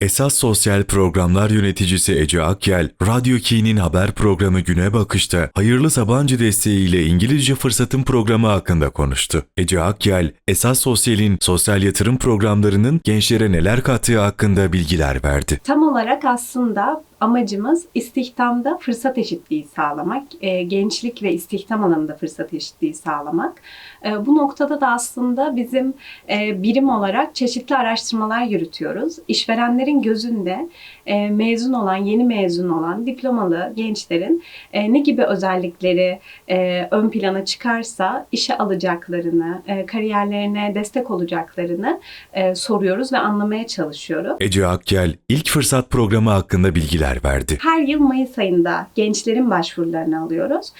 Esas Sosyal Programlar Yöneticisi Ece Akyel, Radyo Key'nin haber programı Güne Bakış'ta hayırlı Sabancı desteğiyle İngilizce Fırsatın programı hakkında konuştu. Ece Akyel, Esas Sosyal'in sosyal yatırım programlarının gençlere neler kattığı hakkında bilgiler verdi. Tam olarak aslında amacımız istihdamda fırsat eşitliği sağlamak, e, gençlik ve istihdam alanında fırsat eşitliği sağlamak. E, bu noktada da aslında bizim e, birim olarak çeşitli araştırmalar yürütüyoruz. İşverenlerin gözünde mezun olan, yeni mezun olan diplomalı gençlerin ne gibi özellikleri ön plana çıkarsa işe alacaklarını, kariyerlerine destek olacaklarını soruyoruz ve anlamaya çalışıyoruz. Ece Akyel, ilk fırsat programı hakkında bilgiler verdi. Her yıl Mayıs ayında gençlerin başvurularını alıyoruz.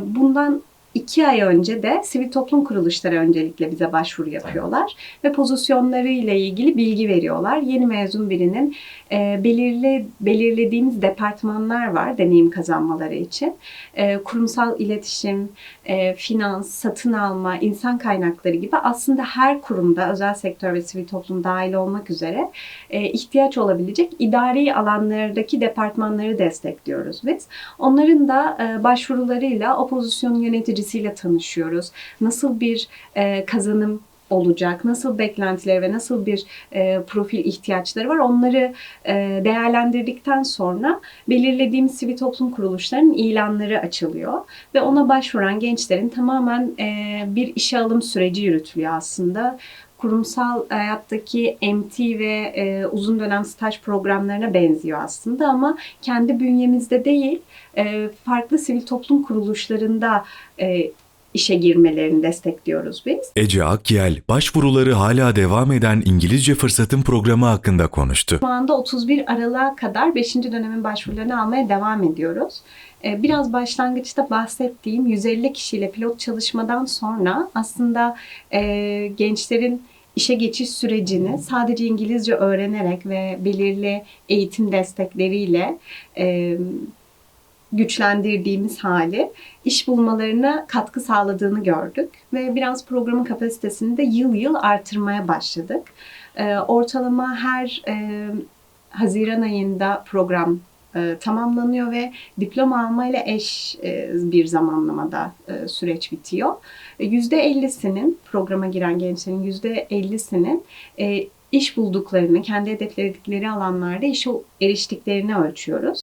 Bundan iki ay önce de sivil toplum kuruluşları öncelikle bize başvuru yapıyorlar ve pozisyonları ile ilgili bilgi veriyorlar. Yeni mezun birinin e, belirli belirlediğimiz departmanlar var deneyim kazanmaları için. E, kurumsal iletişim, e, finans, satın alma, insan kaynakları gibi aslında her kurumda özel sektör ve sivil toplum dahil olmak üzere e, ihtiyaç olabilecek idari alanlardaki departmanları destekliyoruz biz. Onların da e, başvurularıyla o pozisyonun yöneticisiyle tanışıyoruz. Nasıl bir e, kazanım olacak, nasıl beklentileri ve nasıl bir e, profil ihtiyaçları var onları e, değerlendirdikten sonra belirlediğimiz sivil toplum kuruluşlarının ilanları açılıyor ve ona başvuran gençlerin tamamen e, bir işe alım süreci yürütülüyor aslında kurumsal hayattaki MT ve e, uzun dönem staj programlarına benziyor aslında ama kendi bünyemizde değil, e, farklı sivil toplum kuruluşlarında e, işe girmelerini destekliyoruz biz. Ece Akyel, başvuruları hala devam eden İngilizce Fırsatın programı hakkında konuştu. Şu anda 31 Aralık'a kadar 5. dönemin başvurularını almaya devam ediyoruz. Ee, Biraz başlangıçta bahsettiğim 150 kişiyle pilot çalışmadan sonra aslında e, gençlerin işe geçiş sürecini sadece İngilizce öğrenerek ve belirli eğitim destekleriyle e, güçlendirdiğimiz hali iş bulmalarına katkı sağladığını gördük ve biraz programın kapasitesini de yıl yıl artırmaya başladık. Ee, ortalama her e, Haziran ayında program e, tamamlanıyor ve diploma almayla eş e, bir zamanlamada e, süreç bitiyor. E, %50'sinin programa giren gençlerin %50'sinin e, iş bulduklarını, kendi hedefledikleri alanlarda işe eriştiklerini ölçüyoruz.